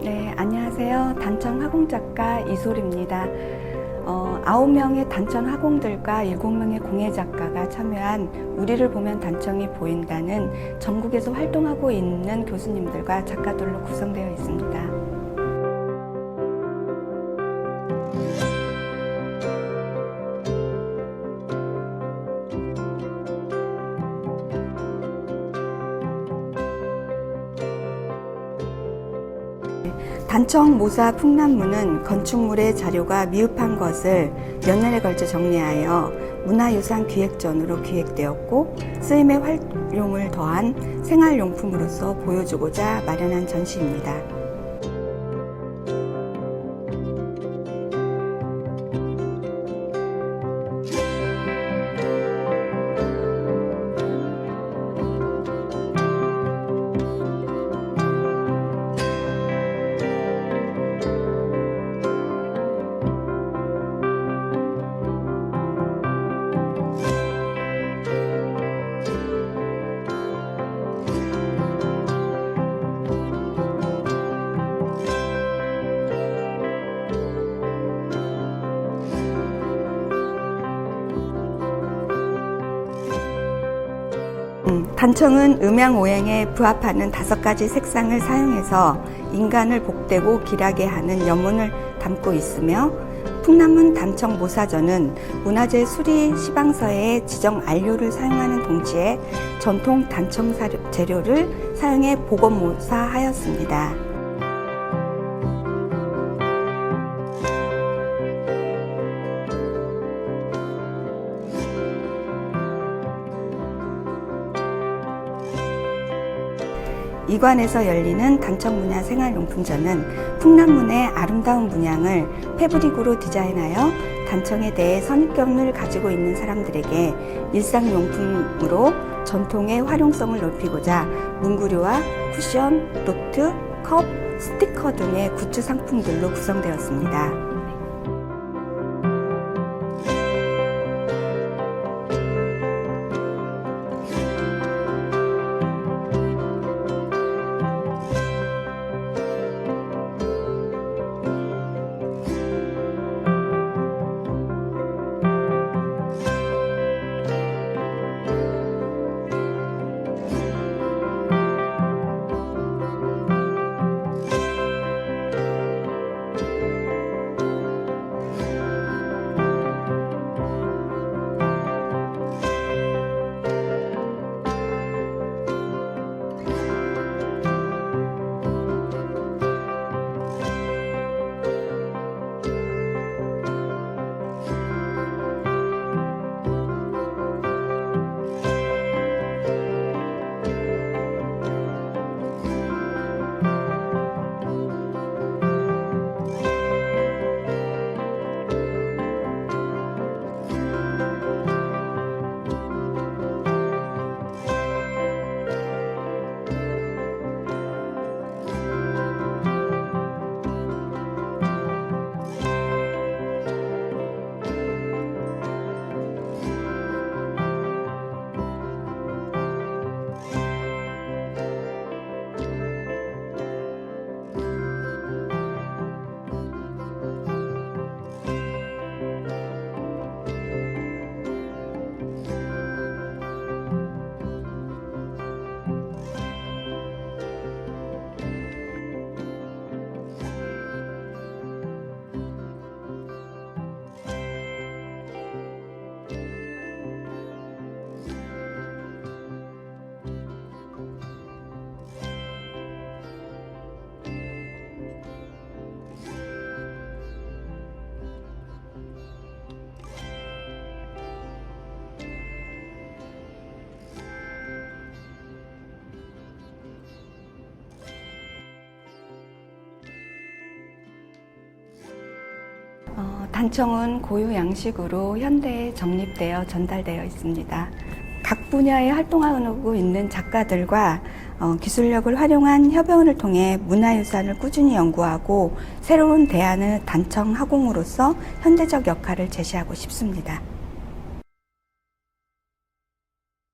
네, 안녕하세요. 단청 화공작가 이솔입니다. 어, 9명의 단청 화공들과 7명의 공예 작가가 참여한 우리를 보면 단청이 보인다는 전국에서 활동하고 있는 교수님들과 작가들로 구성되어 있습니다. 단청 모사 풍란문은 건축물의 자료가 미흡한 것을 몇 년에 걸쳐 정리하여 문화유산 기획전으로 기획되었고 쓰임의 활용을 더한 생활용품으로서 보여주고자 마련한 전시입니다. 단청은 음양오행에 부합하는 다섯 가지 색상을 사용해서 인간을 복되고 길하게 하는 연문을 담고 있으며 풍남문 단청 모사전은 문화재 수리 시방서의 지정 안료를 사용하는 동시에 전통 단청 재료를 사용해 복원 모사하였습니다. 이관에서 열리는 단청문화 생활용품전은 풍남문의 아름다운 문양을 패브릭으로 디자인하여 단청에 대해 선입견을 가지고 있는 사람들에게 일상용품으로 전통의 활용성을 높이고자 문구류와 쿠션, 노트, 컵, 스티커 등의 굿즈 상품들로 구성되었습니다. 어, 단청은 고유 양식으로 현대에 정립되어 전달되어 있습니다. 각 분야에 활동하고 있는 작가들과 어, 기술력을 활용한 협연을 통해 문화유산을 꾸준히 연구하고 새로운 대안을 단청 하공으로서 현대적 역할을 제시하고 싶습니다.